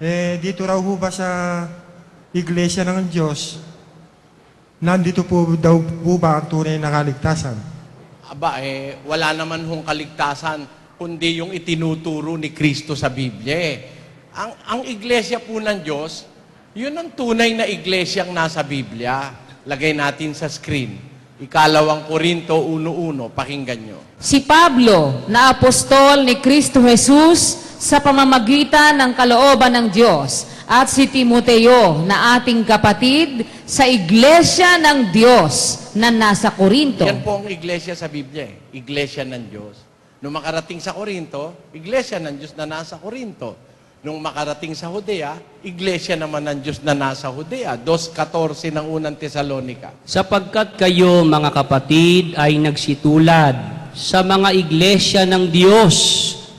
Eh, dito raw ho ba sa Iglesia ng Diyos, nandito po daw po ba ang tunay na kaligtasan? Aba, eh, wala naman hong kaligtasan, kundi yung itinuturo ni Kristo sa Biblia. eh. Ang, ang iglesia po ng Diyos, yun ang tunay na iglesyang nasa Biblia. Lagay natin sa screen. Ikalawang Korinto 1.1, pakinggan nyo. Si Pablo, na apostol ni Kristo Jesus sa pamamagitan ng kalooban ng Diyos, at si Timoteo, na ating kapatid sa iglesia ng Diyos na nasa Korinto. Yan po ang iglesia sa Biblia. eh. Iglesia ng Diyos. Nung makarating sa Korinto, iglesia ng Diyos na nasa Korinto. Nung makarating sa Judea, iglesia naman ng Diyos na nasa Judea. 2.14 ng unang Tesalonika. Sapagkat kayo, mga kapatid, ay nagsitulad sa mga iglesia ng Diyos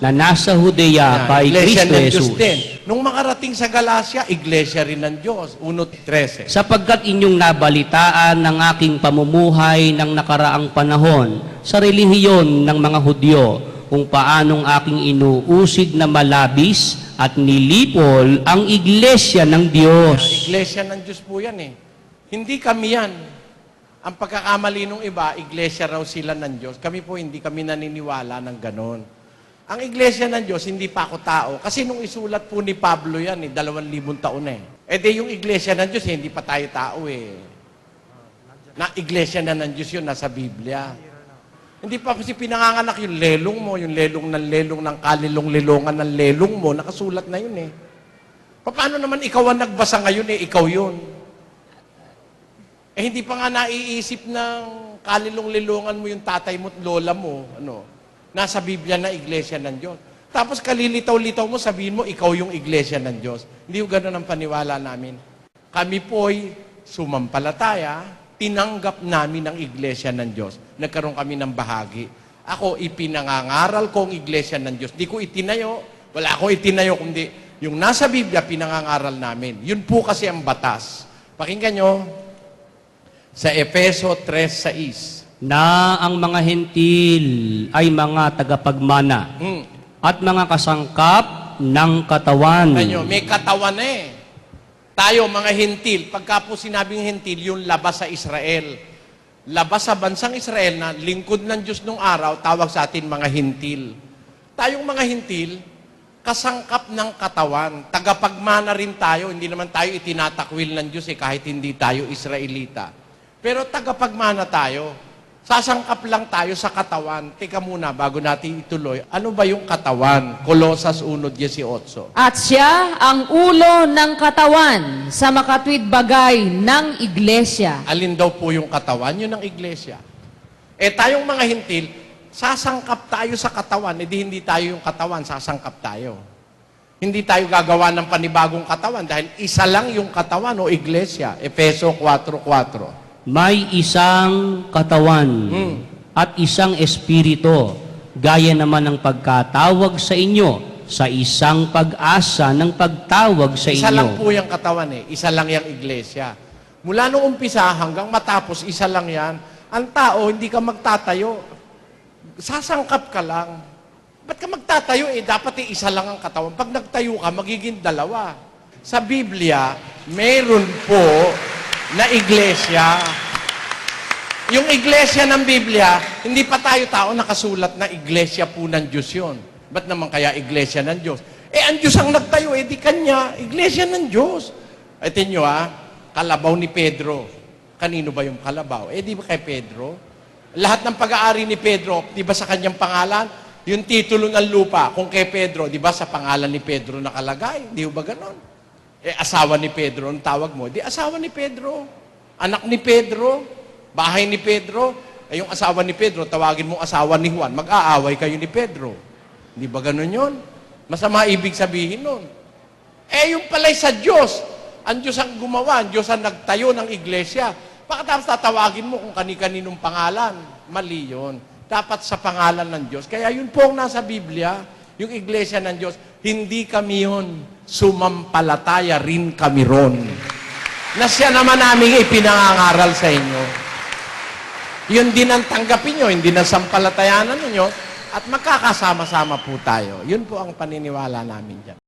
na nasa Judea kay iglesia Kristo ng Diyos Jesus. din. Nung makarating sa Galacia, iglesia rin ng Diyos. 1.13. Sapagkat inyong nabalitaan ng aking pamumuhay ng nakaraang panahon sa relihiyon ng mga Hudyo, kung paanong aking inuusid na malabis at nilipol ang iglesia ng Diyos. Iglesia ng Diyos po yan eh. Hindi kami yan. Ang pagkakamali ng iba, iglesia raw sila ng Diyos. Kami po hindi kami naniniwala ng ganon. Ang iglesia ng Diyos, hindi pa ako tao. Kasi nung isulat po ni Pablo yan, eh, dalawang libong taon na eh. E di yung iglesia ng Diyos, eh, hindi pa tayo tao eh. Na iglesia na ng Diyos yun, nasa Biblia. Hindi pa kasi pinanganganak yung lelong mo, yung lelong ng lelong ng kalilong-lilongan ng lelong mo, nakasulat na yun eh. Paano naman ikaw ang nagbasa ngayon eh, ikaw yun? Eh hindi pa nga naiisip ng kalilong-lilongan mo yung tatay mo at lola mo, ano, nasa Biblia na iglesia ng Diyos. Tapos kalilitaw-litaw mo, sabihin mo, ikaw yung iglesia ng Diyos. Hindi ko ganun ang paniwala namin. Kami po'y sumampalataya, tinanggap namin ang iglesia ng Diyos. Nagkaroon kami ng bahagi. Ako, ipinangangaral ko ang iglesia ng Diyos. Di ko itinayo, wala ako itinayo, kundi yung nasa Biblia, pinangangaral namin. Yun po kasi ang batas. Pakinggan nyo, sa Efeso 3.6. na ang mga hentil ay mga tagapagmana Hmm. at mga kasangkap ng katawan. Kanyo, may katawan na eh. Tayo, mga hintil, pagka po sinabing hintil, yung labas sa Israel. Labas sa bansang Israel na lingkod ng Diyos nung araw, tawag sa atin mga hintil. Tayong mga hintil, kasangkap ng katawan. Tagapagmana rin tayo. Hindi naman tayo itinatakwil ng Diyos eh, kahit hindi tayo Israelita. Pero tagapagmana tayo. Sasangkap lang tayo sa katawan. Teka muna, bago natin ituloy, ano ba yung katawan? Colosas 1.18. At siya ang ulo ng katawan sa makatwid bagay ng iglesia. Alin daw po yung katawan? Yun ang iglesia. Eh tayong mga hintil, sasangkap tayo sa katawan, edi hindi tayo yung katawan, sasangkap tayo. Hindi tayo gagawa ng panibagong katawan dahil isa lang yung katawan o iglesia. Efeso 4.4. May isang katawan Hmm. at isang espiritu, gaya naman ng pagkatawag sa inyo sa isang pag-asa ng pagtawag sa Isa lang inyo. po yung katawan eh. Isa lang yung iglesia. Mula nung umpisa hanggang matapos, isa lang yan. Ang tao, hindi ka magtatayo. Sasangkap ka lang. Ba't ka magtatayo eh? Dapat eh, isa lang ang katawan. Pag nagtayo ka, magiging dalawa. Sa Biblia, meron po na iglesia. Yung iglesia ng Biblia, hindi pa tayo tao nakasulat na iglesia po ng Diyos yun. Ba't naman kaya iglesia ng Diyos? Eh, ang Diyos ang nagtayo, eh di kanya, iglesia ng Diyos. Ito nyo ah, kalabaw ni Pedro. Kanino ba yung kalabaw? Eh, di ba kay Pedro? Lahat ng pag-aari ni Pedro, di ba sa kanyang pangalan? Yung titulo ng lupa, kung kay Pedro, di ba sa pangalan ni Pedro nakalagay? Di ba ganon? Eh, asawa ni Pedro, ang tawag mo. Di, asawa ni Pedro. Anak ni Pedro. Bahay ni Pedro. Eh, yung asawa ni Pedro, tawagin mong asawa ni Juan. Mag-aaway kayo ni Pedro. Di ba ganun yun? Masama ibig sabihin nun. Eh, yung pala'y sa Diyos. Ang Diyos ang gumawa. Ang Diyos ang nagtayo ng iglesia. Pagkatapos tatawagin mo kung kani-kaninong pangalan. Mali yun. Dapat sa pangalan ng Diyos. Kaya yun po ang nasa Biblia, yung iglesia ng Diyos. Hindi kami yun. Sumampalataya rin kami ron. Na siya naman namin ipinangangaral sa inyo. Yun din ang tanggapin nyo, hindi na sampalatayanan ninyo, at magkakasama-sama po tayo. Yun po ang paniniwala namin dyan.